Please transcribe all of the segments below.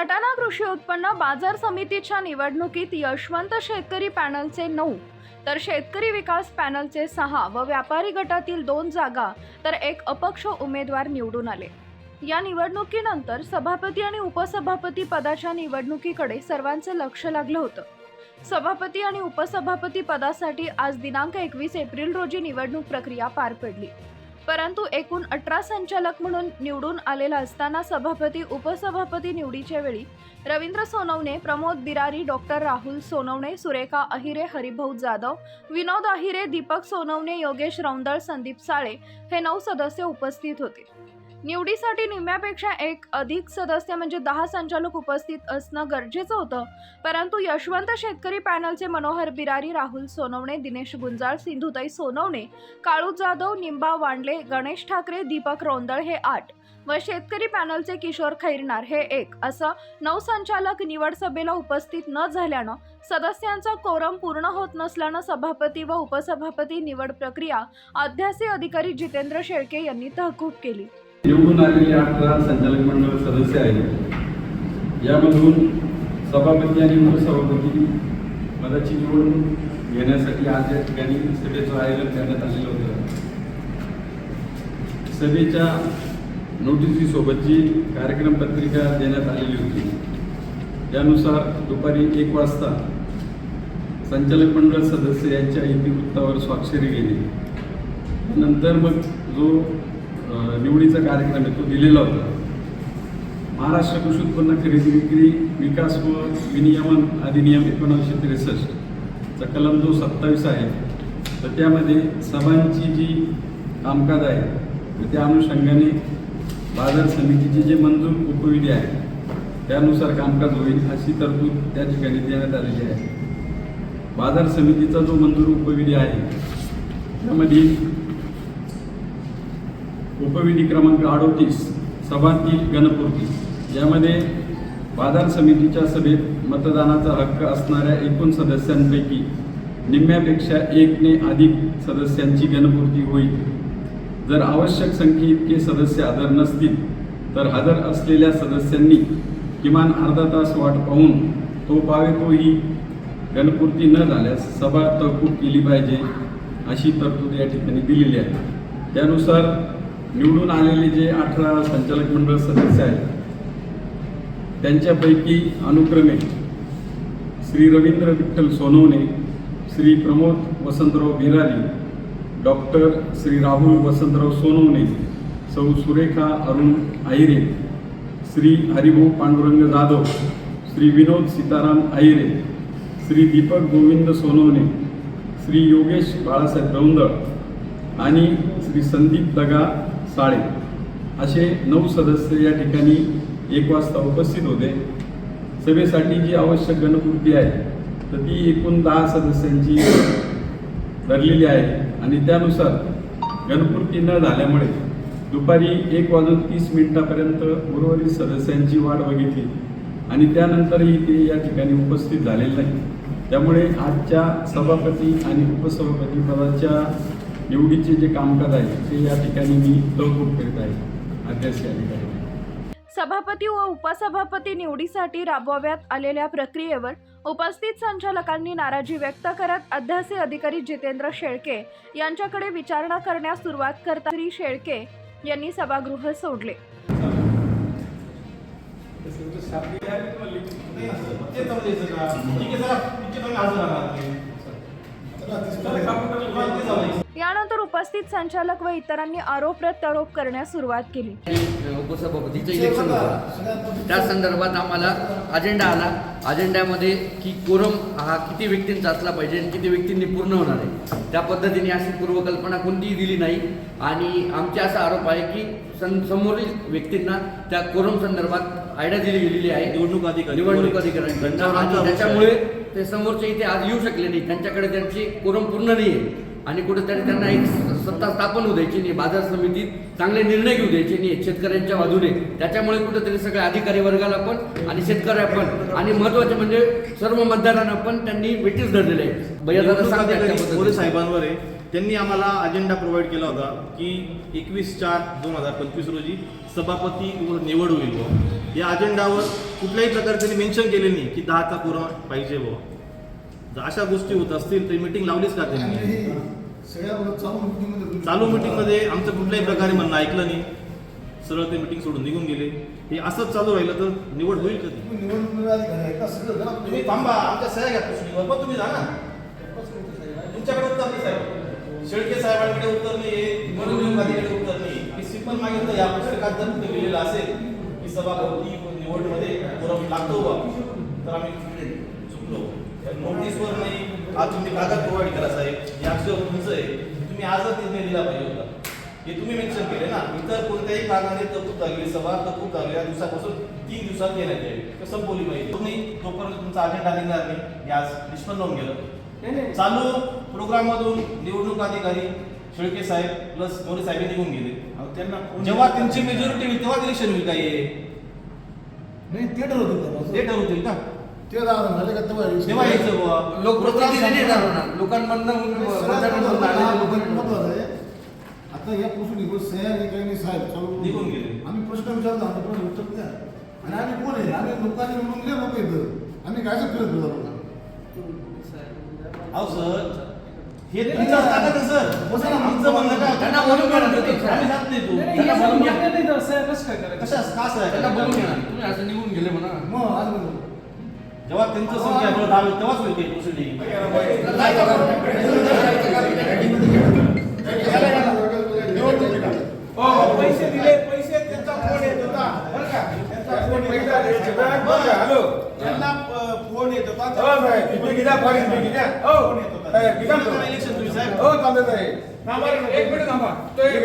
सटाणा कृषी उत्पन्न बाजार समितीच्या निवडणुकीत यशवंत शेतकरी पॅनलचे नऊ तर शेतकरी विकास पॅनलचे सहा व व्यापारी गटातील दोन जागा तर एक अपक्ष उमेदवार निवडून आले. या निवडणुकीनंतर सभापती आणि उपसभापती पदाच्या निवडणुकीकडे सर्वांचे लक्ष लागलं होतं. सभापती आणि उपसभापती पदासाठी आज दिनांक एकवीस एप्रिल रोजी निवडणूक प्रक्रिया पार पडली. परंतु एकूण अठरा संचालक म्हणून निवडून आलेला असताना सभापती उपसभापती निवडीच्या वेळी रवींद्र सोनवणे प्रमोद बिरारी डॉक्टर राहुल सोनवणे सुरेखा अहिरे हरिभाऊ जाधव विनोद अहिरे दीपक सोनवणे योगेश रौंदळ संदीप साळे हे नऊ सदस्य उपस्थित होते. निवडीसाठी निम्म्यापेक्षा एक अधिक सदस्य म्हणजे दहा संचालक उपस्थित असणं गरजेचं होतं. परंतु यशवंत शेतकरी पॅनलचे मनोहर बिरारी राहुल सोनवणे दिनेश गुंजाळ सिंधुताई सोनवणे काळू जाधव निंबा वांडले गणेश ठाकरे दीपक रोंदळ हे आठ व शेतकरी पॅनलचे किशोर खैरनार हे एक असं नऊ संचालक निवड सभेला उपस्थित न झाल्यानं सदस्यांचा कोरम पूर्ण होत नसल्यानं सभापती व उपसभापती निवड प्रक्रिया अध्यासी अधिकारी जितेंद्र शेळके यांनी तहकूब केली. निवडून आलेले अठरा संचालक मंडळ सदस्य आहेत. यामधून सभापती आणि उपसभापती पदाची निवडून घेण्यासाठी आज या ठिकाणी सभेचं आयोजन करण्यात आलेलं होतं. सभेच्या नोटिसीसोबतची कार्यक्रम पत्रिका देण्यात आलेली होती त्यानुसार दुपारी एक वाजता संचालक मंडळ सदस्य यांच्या इतिवृत्तावर स्वाक्षरी गेली. नंतर मग जो निवडीचा कार्यक्रम आहे तो दिलेला होता. महाराष्ट्र कृषी उत्पन्न खरेदी विक्री विकास व विनियमन अधिनियम एकोणीसशे त्रेसष्टचा कलम जो सत्तावीस आहे तर त्यामध्ये सभांची जी कामकाज आहे तर त्या अनुषंगाने बाजार समितीचे जे मंजूर उपविधी आहे त्यानुसार कामकाज होईल अशी तरतूद त्या ठिकाणी देण्यात आलेली आहे. बाजार समितीचा जो मंजूर उपविधी आहे त्यामध्ये उपविधी क्रमांक अडोतीस सभातील गणपूर्ती. यामध्ये बाजार समितीच्या सभेत मतदानाचा हक्क असणाऱ्या एकूण सदस्यांपैकी निम्म्यापेक्षा एकने अधिक सदस्यांची गणपूर्ती होईल. जर आवश्यक संख्ये इतके सदस्य हजर नसतील तर हजर असलेल्या सदस्यांनी किमान अर्धा तास वाट पाहून तो पावे तोही गणपूर्ती न झाल्यास सभा तहकूब केली पाहिजे अशी तरतूद या ठिकाणी दिलेली आहे. त्यानुसार निवडून आलेले जे अठरा संचालक मंडळ सदस्य आहेत त्यांच्यापैकी अनुक्रमे श्री रवींद्र विठ्ठल सोनवणे श्री प्रमोद वसंतराव बिरारी डॉक्टर श्री राहुल वसंतराव सोनवणे सौ सुरेखा अरुण आहिरे श्री हरिभाऊ पांडुरंग जाधव श्री विनोद सीताराम आहिरे श्री दीपक गोविंद सोनवणे श्री योगेश बाळासाहेब रौंदळ आणि श्री संदीप दगा साळे असे नऊ सदस्य या ठिकाणी एक वाजता उपस्थित होते. सभेसाठी जी आवश्यक गणपूर्ती आहे तर ती एकूण दहा सदस्यांची धरलेली आहे. आणि त्यानुसार गणपूर्ती न झाल्यामुळे दुपारी एक वाजून तीस मिनिटापर्यंत उर्वरित सदस्यांची वाट बघितली. आणि त्यानंतरही ते या ठिकाणी उपस्थित झालेले नाही त्यामुळे आजच्या सभापती आणि उपसभापती पदाच्या निवडीचे जे कामकाज आहे ते या ठिकाणी मी तहकूब करीत आहे अध्यक्ष सभापती व उपसभापती निवडीसाठी राबवाव्यात आलेल्या प्रक्रियेवर उपस्थित संचालकांनी नाराजी व्यक्त करत अध्यासी अधिकारी जितेंद्र शेळके यांच्याकडे विचारणा करण्यास सुरुवात करता श्री शेळके यांनी सभागृह सोडले यानंतर उपस्थित संचालक व इतरांनी आरोप प्रत्यारोप करण्यास सुरुवात केली. उपसभापतीचं इलेक्शन होतं. त्या संदर्भात आम्हाला अजेंडा आला. अजेंड्यामध्ये की कोरम हा किती व्यक्तींचा असला पाहिजे आणि किती व्यक्तींनी पूर्ण होणार आहे. त्या पद्धतीने अशी पूर्वकल्पना कोणतीही दिली नाही. आणि आमचे असा आरोप आहे की सं समोरील व्यक्तींना त्या कोरम संदर्भात आयडिया दिली गेलेली आहे. निवडणूक अधिकारी. निवडणूक अधिकाऱ्यांकडनं आणि त्याच्यामुळे ते समोरचे इथे आज येऊ शकले नाही. त्यांच्याकडे त्यांची कोरम पूर्ण नाही आहे आणि कुठेतरी त्यांना एक सत्ता स्थापन होऊ द्यायची नाही. बाजार समितीत चांगले निर्णय घेऊ द्यायचे नाही. शेतकऱ्यांच्या बाजूने त्याच्यामुळे कुठेतरी सगळ्या अधिकारी वर्गाला पण आणि शेतकऱ्या पण आणि महत्त्वाचे म्हणजे सर्व मतदारांना पण त्यांनी वेटीस धरलेले आहे. साहेबांवर आहे. त्यांनी आम्हाला अजेंडा प्रोव्हाइड केला होता की एकवीस चार दोन हजार पंचवीस रोजी सभापती व निवड होईल बुवा. या अजेंडावर कुठल्याही प्रकारे त्यांनी मेन्शन केले नाही की दहाचा पुरा पाहिजे बुवा. जर अशा गोष्टी होत असतील तर मीटिंग लावलीच का त्यांनी? चालू मीटिंगमध्ये आमचं कुठल्याही प्रकारे म्हणणं ऐकलं नाही. सरळ ते मीटिंग सोडून निघून गेले. हे असंच चालू राहिलं तर निवड होईल कधी तुम्ही थांबा आमच्या सह्या घ्या तुम्ही जा ना तुमच्याकडे उत्तर नाही साहेब शेळके साहेबांकडे उत्तर नाही निवडणुकीकडे उत्तर नाही की सिंपल मागितलं या पुस्तकात जर कुठे लिहिलेलं असेल की सभापती निवडमध्ये पुरम लागतो बा तर आम्ही चुकलो. नोटीसवर नाही. आज तुम्ही कागद प्रोव्हाइड करा साहेब. अक्षर तुमचं आहे. तुम्ही आजच निर्णय दिला पाहिजे होता. हे तुम्ही मेन्शन केले ना. इतर कोणत्याही कारणाने तरतूद झालेली सभा तरतूद झालेल्या दिवसापासून तीन दिवसात घेण्यात यावी कसं बोली पाहिजे. तुम्ही जोपर्यंत तुमचा अजेंडा निघणार नाही. आज निष्पन्न होऊन गेलं. चालू. प्रोग्राम मधून निवडणूक अधिकारी शेळके साहेब प्लस मोरे साहेब निघून गेले. त्यांना जेव्हा त्यांची मेजॉरिटी होईल तेव्हा इलेक्शन होईल काय नाही ते ठरवतील ते ठरवतील का? ते झाले का? तेव्हा यायचं बुवा. लोकप्रतिनिधी नाही ठरवणार. लोकांमधनं आता या पुसून निघून सह्या निघाली साहेब चालू निघून गेले. आम्ही प्रश्न विचारला आमचा प्रश्न उत्तर द्या. आणि आम्ही कोण आहे? आम्ही लोकांनी म्हणून दिले लोक येतं आम्ही काय फिरत फिरत अहो सर हे तुमचं बसा ना. आमचं म्हणणं काय? त्यांना बोलून घ्या ना तुम्ही. आम्ही जात नाही तू. त्यांना बोलून घ्या. कशा का बोलून. तुम्ही असं निघून गेले म्हणा. मग आज म्हणतो. जेव्हा त्यांचं संख्या बळ दहा होईल, तेव्हाच होईल काही प्रोसिडिंग पैसे दिले पैसे त्यांचा फोन येत होता. बरं का? त्यांचा फोन येत होता. हॅलो. त्यांना अ, फोन येत होता. फोन येत होता. इलेक्शन तुम्ही साहेब थांबा रे, एक मिनिट थांबा. तो एक-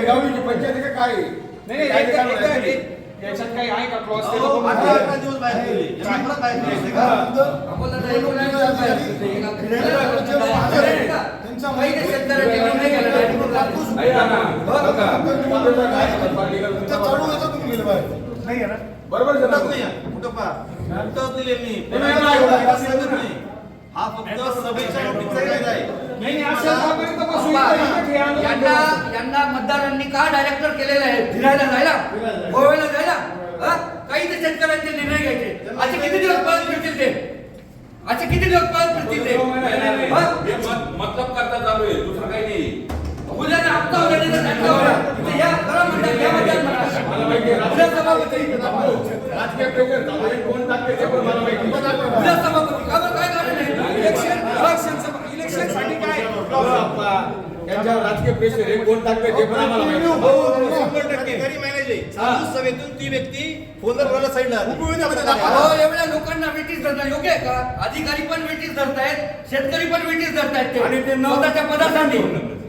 पंचायत का काय नाही नाही याच्यात काही आहे का क्लॉज ते लोकं दिवस बाहेर? बरोबर कुठंच नाही आहे. कुठं पहा. हा फक्त सभेच्या नोटीसचा आहे. यांना. यांना मतदारांनी का डायरेक्टर केलेलं आहे? फिरायला जायला? गोव्याला जायला? हा? काही ते शेतकऱ्यांचे निर्णय घ्यायचे. असे किती दिवस पळत फिरतील ते? असे किती दिवस पळत फिरतील ते? मतलब करता चालू आहे दुसरं काही नाही. उद्या हप्ता उद्या या खरं म्हणतात या. उद्या सभापती राजकीय कोण टाकते ते पण मला माहिती उद्या सभापती का बरं काय कारण नाही इलेक्शन इलेक्शन इलेक्शनसाठी काय आहे कोण पण आम्हाला माहिती. शंभर टक्के. अधिकारी मॅनेज आहे. चालू सभेतून ती व्यक्ती फोनवर बोलायला साईडला अहो एवढ्या लोकांना वेटीस धरणं योग्य आहे का? अधिकारी पण वेटीस धरतायत शेतकरी पण वेटीस धरतायत आणि ते स्वतःच्या पदासाठी.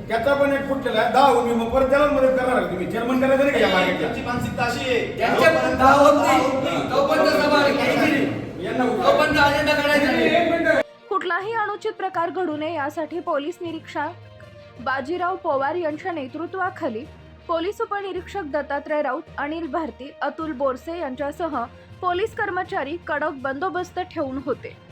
त्याचा पण एक फुटलेला आहे. दहा होऊन मग परत त्याला मदत करणार आहे. तुम्ही चेअरमन करायचं नाही का या मागे त्यांची मानसिकता अशी आहे. त्यांच्या जोपर्यंत दहा होत दहा होत नाही नाही, तोपर्यंत सभा घ्यायची नाही. यांना तोपर्यंत अजेंडा करायचा नाही. एक मिनिट. कुठलाही अनुचित प्रकार घडू नये यासाठी पोलीस निरीक्षक बाजीराव पवार यांच्या नेतृत्वाखाली पोलीस उपनिरीक्षक दत्तात्रय राऊत अनिल भारती अतुल बोरसे यांच्यासह पोलीस कर्मचारी कडक बंदोबस्त ठेवून होते.